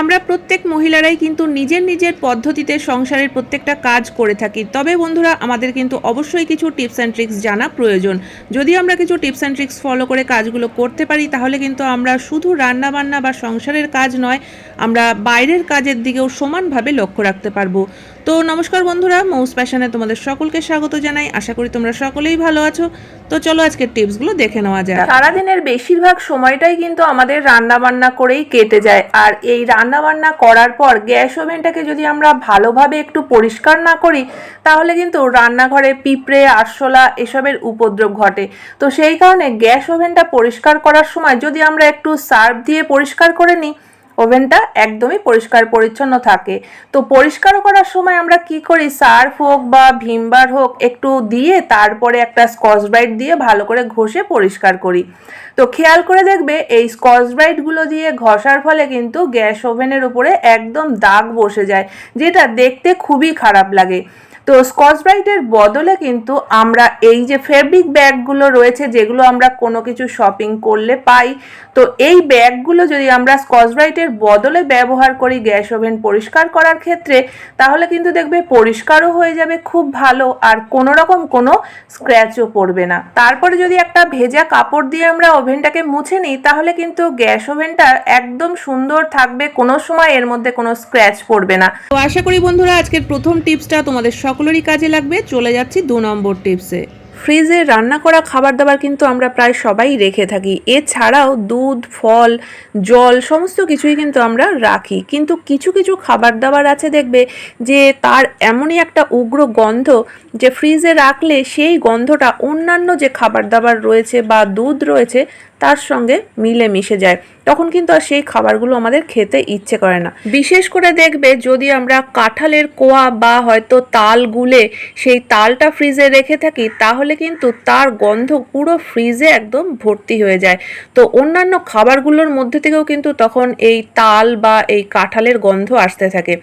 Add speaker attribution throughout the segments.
Speaker 1: আমরা প্রত্যেক মহিলারাই কিন্তু নিজের নিজের পদ্ধতিতে সংসারের প্রত্যেকটা কাজ করে থাকি। তবে বন্ধুরা, আমাদের কিন্তু অবশ্যই কিছু টিপস অ্যান্ড ট্রিক্স জানা প্রয়োজন। যদি আমরা কিছু টিপস অ্যান্ড ট্রিক্স ফলো করে কাজগুলো করতে পারি, তাহলে কিন্তু আমরা শুধু রান্নাবান্না বা সংসারের কাজ নয়, আমরা বাইরের কাজের দিকেও সমানভাবে লক্ষ্য রাখতে পারব। তো নমস্কার বন্ধুরা, মৌস প্যাশনে তোমাদের সকলকে স্বাগত জানাই। আশা করি তোমরা সকলেই ভালো আছো। তো চলো আজকের টিপসগুলো দেখে নেওয়া যায় সারাদিনের বেশিরভাগ সময়টাই কিন্তু আমাদের রান্না বান্না করেই কেটে যায়। আর এই রান্না বান্না করার পর গ্যাস ওভেনটাকে যদি আমরা ভালোভাবে একটু পরিষ্কার না করি, তাহলে কিন্তু রান্নাঘরে পিঁপড়ে, আরশোলা এসবের উপদ্রব ঘটে। তো সেই কারণে গ্যাস ওভেনটা পরিষ্কার করার সময় যদি আমরা একটু সার্ফ দিয়ে পরিষ্কার করে নিই ওভেনটা একদমই পরিষ্কার পরিচ্ছন্ন থাকে। তো পরিষ্কার করার সময় আমরা কি করি? সার্ফ হোক বা ভিমবার হোক, একটু দিয়ে তারপরে একটা স্কচ ব্রাইট দিয়ে ভালো করে ঘষে পরিষ্কার করি। তো খেয়াল করে দেখবে, এই স্কচ ব্রাইটগুলো দিয়ে ঘষার ফলে কিন্তু গ্যাস ওভেনের উপরে একদম দাগ বসে যায়, যেটা দেখতে খুবই খারাপ লাগে। তো স্কচ ব্রাইটের বদলে কিন্তু আমরা এই যে ফেব্রিক ব্যাগগুলো রয়েছে, যেগুলো আমরা কোনো কিছু শপিং করলে পাই, তো এই ব্যাগগুলো যদি আমরা স্কচ ব্রাইটের বদলে ব্যবহার করি গ্যাস ওভেন পরিষ্কার করার ক্ষেত্রে, তাহলে কিন্তু দেখবে পরিষ্কারও হয়ে যাবে, খুব ভালো, আর কোনো রকম কোনো স্ক্র্যাচও পড়বে না। তারপরে যদি একটা ভেজা কাপড় দিয়ে আমরা ওভেনটাকে মুছে নিই, তাহলে কিন্তু গ্যাস ওভেনটা একদম সুন্দর থাকবে, কোনো সময় এর মধ্যে কোনো স্ক্র্যাচ পড়বে না। তো আশা করি বন্ধুরা, আজকের প্রথম টিপসটা তোমাদের সকলেরই কাজে লাগবে, চলে যাচ্ছি দু নম্বর টিপসে। ফ্রিজে রান্না করা খাবার দাবার কিন্তু আমরা প্রায় সবাই রেখে থাকি। এছাড়াও দুধ, ফল, জল, সমস্ত কিছুই কিন্তু আমরা রাখি। কিন্তু কিছু কিছু খাবার দাবার আছে দেখবে যে তার এমনই একটা উগ্র গন্ধ যে ফ্রিজে রাখলে সেই গন্ধটা অন্যান্য যে খাবার দাবার রয়েছে বা দুধ রয়েছে তার সঙ্গে মিলে মিশে যায়। তখন কিন্তু আর সেই খাবারগুলো আমাদের খেতে ইচ্ছে করে না। বিশেষ করে দেখবে যদি আমরা কাঁঠালের কোয়া বা হয়তো তাল গুলে সেই তালটা ফ্রিজে রেখে থাকি, তাহলে কিন্তু তার গন্ধ পুরো ফ্রিজে একদম ভর্তি হয়ে যায়। তো অন্যান্য খাবারগুলোর মধ্যে থেকেও কিন্তু তখন এই তাল বা এই কাঁঠালের গন্ধ আসতে থাকে।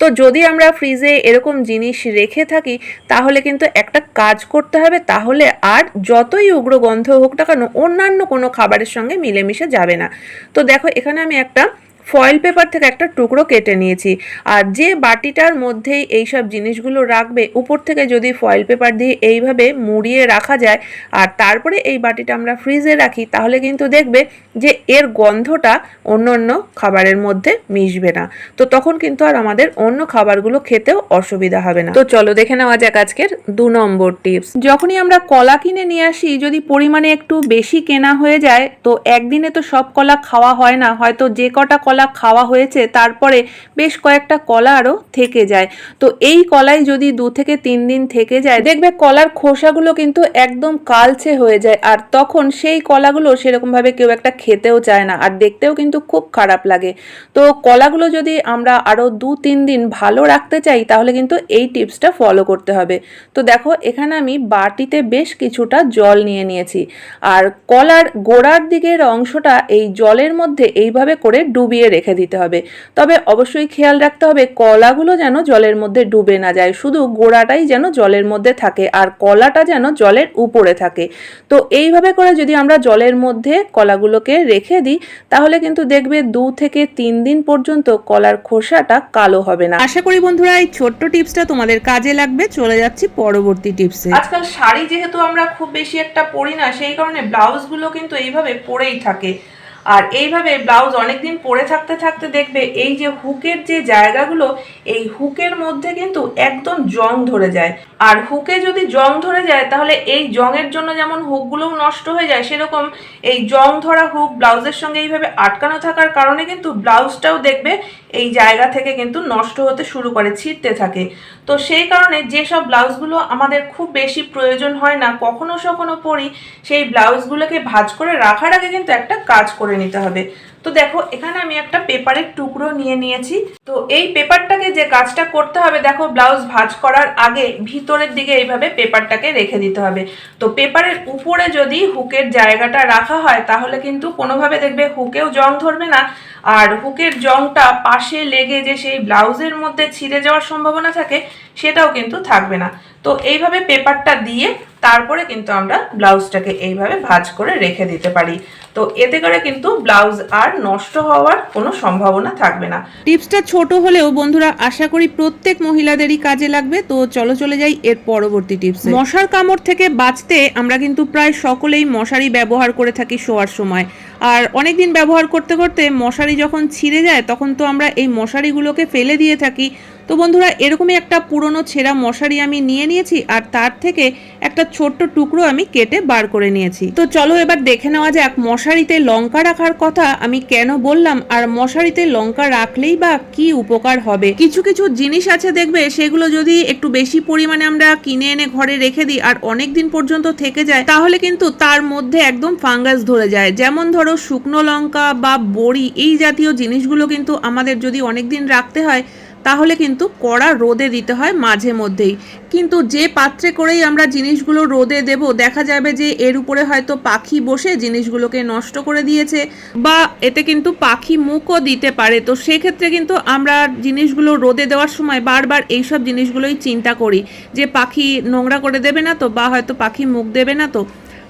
Speaker 1: তো যদি আমরা ফ্রিজে এরকম জিনিস রেখে থাকি, তাহলে কিন্তু একটা কাজ করতে হবে। তাহলে আর যতই উগ্র গন্ধ হোক না কেন, অন্যান্য কোনো খাবারের সঙ্গে মিলেমিশে যাবে না। তো দেখো এখানে আমি একটা ফয়েল পেপার থেকে একটা টুকরো কেটে নিয়েছি। আর যে বাটিটার মধ্যেই এই সব জিনিসগুলো রাখবে, উপর থেকে যদি ফয়েল পেপার দিয়ে এইভাবে মুড়িয়ে রাখা যায়, আর তারপরে এই বাটিটা আমরা ফ্রিজে রাখি, তাহলে কিন্তু দেখবে যে এর গন্ধটা অন্য অন্য খাবারের মধ্যে মিশবে না। তো তখন কিন্তু আর আমাদের অন্য খাবারগুলো খেতেও অসুবিধা হবে না। তো চলো দেখে নেওয়া যাক আজকের দু নম্বর টিপস যখনই আমরা কলা কিনে নিয়ে আসি, যদি পরিমাণে একটু বেশি কেনা হয়ে যায়, তো একদিনে তো সব কলা খাওয়া হয় না, হয়তো যে কটা কলা খাওয়া হয়েছে, তারপরে বেশ কয়েকটা কলা আরও থেকে যায়। তো এই কলাই যদি দু থেকে তিন দিন থেকে যায়, দেখবে কলার খোসাগুলো কিন্তু একদম কালচে হয়ে যায়, আর তখন সেই কলাগুলো সেরকমভাবে কেউ একটা খেতেও চায় না, আর দেখতেও কিন্তু খুব খারাপ লাগে। তো কলাগুলো যদি আমরা আরও দু তিন দিন ভালো রাখতে চাই, তাহলে কিন্তু এই টিপসটা ফলো করতে হবে। তো দেখো, এখানে আমি বাটিতে বেশ কিছুটা জল নিয়ে নিয়েছি, আর কলার গোড়ার দিকের অংশটা এই জলের মধ্যে এইভাবে করে ডুবিয়ে রেখে দিতে হবে। তবে অবশ্যই খেয়াল রাখতে হবে কলাগুলো যেন জলের মধ্যে ডুবে না যায়। শুধু গোড়াটাই যেন জলের মধ্যে থাকে আর কলাটা যেন জলের উপরে থাকে। তো এইভাবে করে যদি আমরা জলের মধ্যে কলাগুলোকে রেখে দিই তাহলে কিন্তু দেখবে দু থেকে তিন দিন পর্যন্ত কলার খোসাটা কালো হবে না। আশা করি বন্ধুরা এই ছোট্ট টিপসটা তোমাদের কাজে লাগবে। চলে যাচ্ছি পরবর্তী টিপসে। আজকাল শাড়ি যেহেতু আমরা খুব বেশি একটা পরি না সেই কারণে ব্লাউজগুলো কিন্তু এইভাবে পরেই থাকে। আর এইভাবে ব্লাউজ অনেকদিন পরে থাকতে থাকতে দেখবে এই যে হুকের যে জায়গাগুলো, এই হুকের মধ্যে কিন্তু একদম জং ধরে যায়। আর হুকে যদি জং ধরে যায়, তাহলে এই জংয়ের জন্য যেমন হুকগুলোও নষ্ট হয়ে যায়, সেরকম এই জং ধরা হুক ব্লাউজের সঙ্গে এইভাবে আটকানো থাকার কারণে কিন্তু ব্লাউজটাও দেখবে এই জায়গা থেকে কিন্তু নষ্ট হতে শুরু করে ছিটতে থাকে। তো সেই কারণে যেসব ব্লাউজগুলো আমাদের খুব বেশি প্রয়োজন হয় না কখনো সখনো পরি সেই ব্লাউজগুলোকে ভাঁজ করে রাখার আগে কিন্তু একটা কাজ করে নিতে হবে। তো দেখো, এখানে আমি একটা পেপারের টুকরো নিয়ে নিয়েছি। তো এই পেপারটাকে যে কাজটা করতে হবে, দেখো, ব্লাউজ ভাজ করার আগে ভিতরের দিকে এইভাবে পেপারটাকে রেখে দিতে হবে। তো পেপারের উপরে যদি হুকের জায়গাটা রাখা হয়, তাহলে কিন্তু কোনোভাবে দেখবে হুকেও জং ধরবে না। আর হুকের জংটা পাশে লেগে যে সেই ব্লাউজের মধ্যে ছিঁড়ে যাওয়ার সম্ভাবনা থাকে সেটাও কিন্তু থাকবে না। তো এইভাবে পেপারটা দিয়ে তারপরে কিন্তু আমরা ব্লাউজটাকে এইভাবে ভাজ করে রেখে দিতে পারি। তো এতে করে কিন্তু ব্লাউজ আর নষ্ট হওয়ার কোনো সম্ভাবনা থাকবে না। টিপসটা ছোট হলেও বন্ধুরা আশা করি প্রত্যেক মহিলাদেরই কাজে লাগবে। তো চলো চলে যাই এর পরবর্তী টিপস। মশার কামড় থেকে বাঁচতে আমরা কিন্তু প্রায় সকলেই মশারি ব্যবহার করে থাকি শোয়ার সময়। আর অনেক দিন ব্যবহার করতে করতে মশারি যখন ছিঁড়ে যায়, তখন তো আমরা এই মশারিগুলোকে ফেলে দিয়ে থাকি। তো বন্ধুরা, এরকমই একটা পুরনো ছেঁড়া মশারি আমি নিয়ে নিয়েছি আর তার থেকে একটা ছোট্ট টুকরো আমি কেটে বার করে নিয়েছি। তো চলো এবার দেখে নেওয়া যাক, মশারিতে লঙ্কা রাখার কথা আমি কেন বললাম আর মশারিতে লঙ্কা রাখলেই বা কি উপকার হবে? কিছু কিছু জিনিস আছে দেখবে, সেগুলো যদি একটু বেশি পরিমাণে আমরা কিনে এনে ঘরে রেখে দিই আর অনেক দিন পর্যন্ত থেকে যায়, তাহলে কিন্তু তার মধ্যে একদম ফাঙ্গাস ধরে যায়। যেমন ধরো, শুকনো লঙ্কা বা বড়ি, এই জাতীয় জিনিসগুলো কিন্তু আমাদের যদি অনেক দিন রাখতে হয় তাহলে কিন্তু কড়া রোদে দিতে হয় মাঝে মধ্যেই। কিন্তু যে পাত্রে করেই আমরা জিনিসগুলো রোদে দেব, দেখা যাবে যে এর উপরে হয়তো পাখি বসে জিনিসগুলোকে নষ্ট করে দিয়েছে বা এতে কিন্তু পাখি মুখও দিতে পারে। তো সেক্ষেত্রে কিন্তু আমরা জিনিসগুলো রোদে দেওয়ার সময় বারবার এইসব জিনিসগুলোই চিন্তা করি যে পাখি নোংরা করে দেবে না তো বা হয়তো পাখি মুখ দেবে না তো।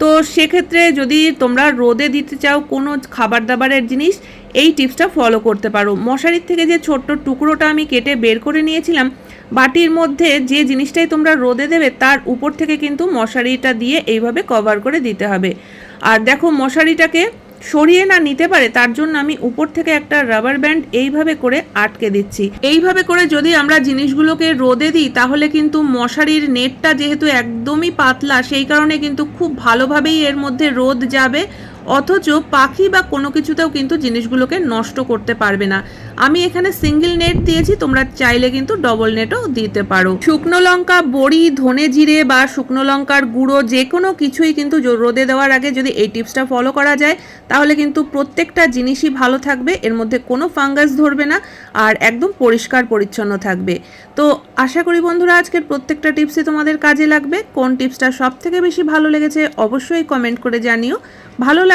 Speaker 1: তো সেক্ষেত্রে যদি তোমরা রোদে দিতে চাও কোনো খাবার দাবারের জিনিস এই টিপসটা ফলো করতে পারো। মশারির থেকে যে ছোট্ট টুকরোটা আমি কেটে বের করে নিয়েছিলাম, বাটির মধ্যে যে জিনিসটাই তোমরা রোদে দেবে, তার উপর থেকে কিন্তু মশারিটা দিয়ে এইভাবে কভার করে দিতে হবে। আর দেখো, মশারিটাকে সরিয়ে না নিতে পারে, তার জন্য আমি উপর থেকে একটা রাবার ব্যান্ড এইভাবে করে আটকে দিচ্ছি। এইভাবে করে যদি আমরা জিনিসগুলোকে রোদে দিই, তাহলে কিন্তু মশারির নেটটা যেহেতু একদমই পাতলা, সেই কারণে কিন্তু খুব ভালোভাবেই এর মধ্যে রোদ যাবে অথচ পাখি বা কোনো কিছুতেও কিন্তু জিনিসগুলোকে নষ্ট করতে পারবে না। আমি এখানে সিঙ্গেল নেট দিয়েছি, তোমরা চাইলে কিন্তু ডবল নেটও দিতে পারো। শুকনো লঙ্কা, বড়ি, ধনে জিরে বা শুকনো লঙ্কার গুঁড়ো যে কোনো কিছুই কিন্তু রোদে দেওয়ার আগে যদি এই টিপসটা ফলো করা যায়, তাহলে কিন্তু প্রত্যেকটা জিনিসই ভালো থাকবে, এর মধ্যে কোনো ফাঙ্গাস ধরবে না আর একদম পরিষ্কার পরিচ্ছন্ন থাকবে। তো আশা করি বন্ধুরা আজকের প্রত্যেকটা টিপসই তোমাদের কাজে লাগবে। কোন টিপসটা সব থেকে বেশি ভালো লেগেছে অবশ্যই কমেন্ট করে জানিও। ভালো